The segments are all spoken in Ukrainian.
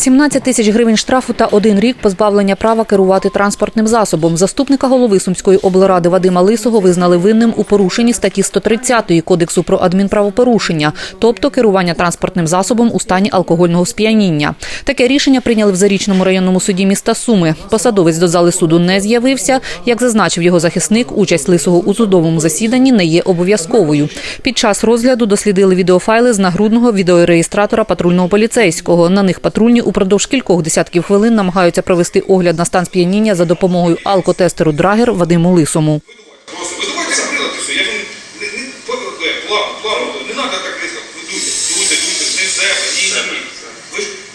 17 тисяч гривень штрафу та один рік позбавлення права керувати транспортним засобом. Заступника голови Сумської облради Вадима Лисого визнали винним у порушенні статті 130 Кодексу про адмінправопорушення, тобто керування транспортним засобом у стані алкогольного сп'яніння. Таке рішення прийняли в Зарічному районному суді міста Суми. Посадовець до зали суду не з'явився. Як зазначив його захисник, участь Лисого у судовому засіданні не є обов'язковою. Під час розгляду дослідили відеофайли з нагрудного відеореєстратора патрульного поліцейського. На них патрульні упродовж кількох десятків хвилин намагаються провести огляд на стан сп'яніння за допомогою алкотестеру Драгер Вадиму Лисому.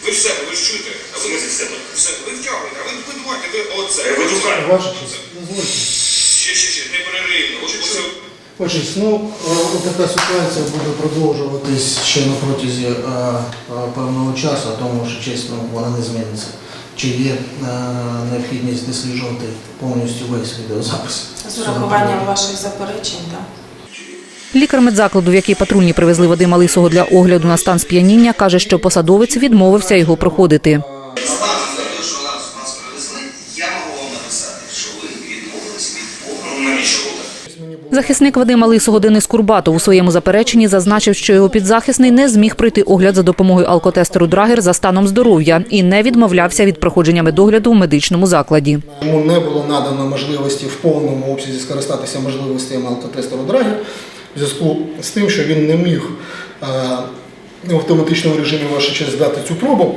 Ви все. Ж, ви ж в ви втягуєте, а ви, ви думаєте, ви оце. Е, ви духаєте. Ваша честь, дозвольте. Ще, ще, ще, непреривно. Оце, оце, Честь, ну, така ситуація буде продовжуватись ще на протязі е, е, певного часу, тому що чесно, вона не зміниться. Чи є е, необхідність досліджувати повністю весь відеозапис? З урахуванням ваших заперечень, так? Лікар медзакладу, в який патрульні привезли Вадима Лисого для огляду на стан сп'яніння, каже, що посадовець відмовився його проходити. Захисник Вадима Лисого Денис Курбатов у своєму запереченні зазначив, що його підзахисний не зміг пройти огляд за допомогою алкотестеру Драгер за станом здоров'я і не відмовлявся від проходження медогляду в медичному закладі. Йому не було надано можливості в повному обсязі скористатися можливостями алкотестеру Драгер в зв'язку з тим, що він не міг е, в автоматичному режимі ваша честь здати цю пробу,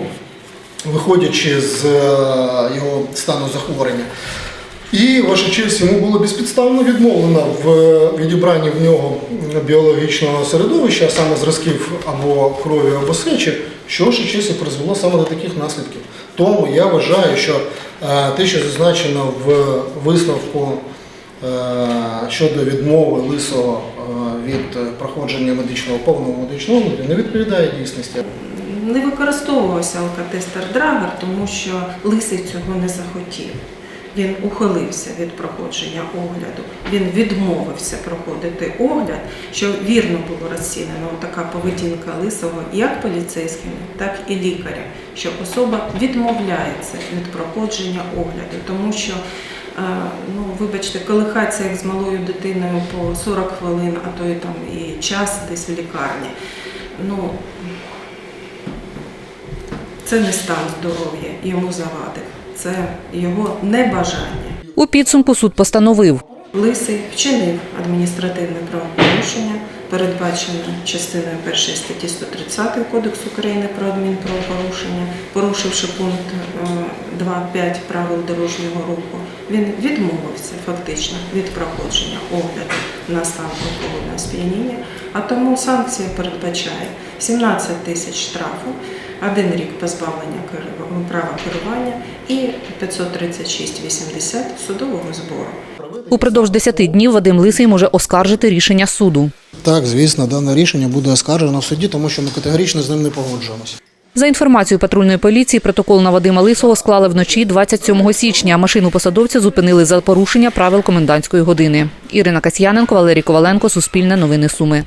виходячи з е, його стану захворювання. І ваша честь йому було безпідставно відмовлено в відібранні в нього біологічного середовища, а саме зразків або крові, або сечі, що ваша честь призвело саме до таких наслідків. Тому я вважаю, що е, те, що зазначено в висновку е, щодо відмови лисого е, від проходження медичного повного медичного огляду, не відповідає дійсності. Не використовувався алкотестер Драгер, тому що лисий цього не захотів. Він ухилився від проходження огляду. Він відмовився проходити огляд, що вірно було розцінено така поведінка лисого як поліцейськими, так і лікаря, що особа відмовляється від проходження огляду, тому що е, ну, вибачте, колихатися як з малою дитиною по 40 хвилин, а то і там і час десь в лікарні. Ну, це не стан здоров'я, йому завадив. Це його небажання. У підсумку суд постановив. Лисий вчинив адміністративне правопорушення, передбачене частиною 1 статті 130 Кодексу України про адмінправопорушення, порушивши пункт е, 2.5 правил дорожнього руху. Він відмовився фактично від проходження огляду на стан алкогольного сп'яніння, а тому санкція передбачає 17 тисяч штрафу, один рік позбавлення керу- права керування і 536,80 судового збору. Упродовж 10 днів Вадим Лисий може оскаржити рішення суду. Так, звісно, дане рішення буде оскаржено в суді, тому що ми категорично з ним не погоджуємося. За інформацією патрульної поліції, протокол на Вадима Лисого склали вночі 27 січня. Машину посадовця зупинили за порушення правил комендантської години. Ірина Касьяненко, Валерій Коваленко, Суспільне новини Суми.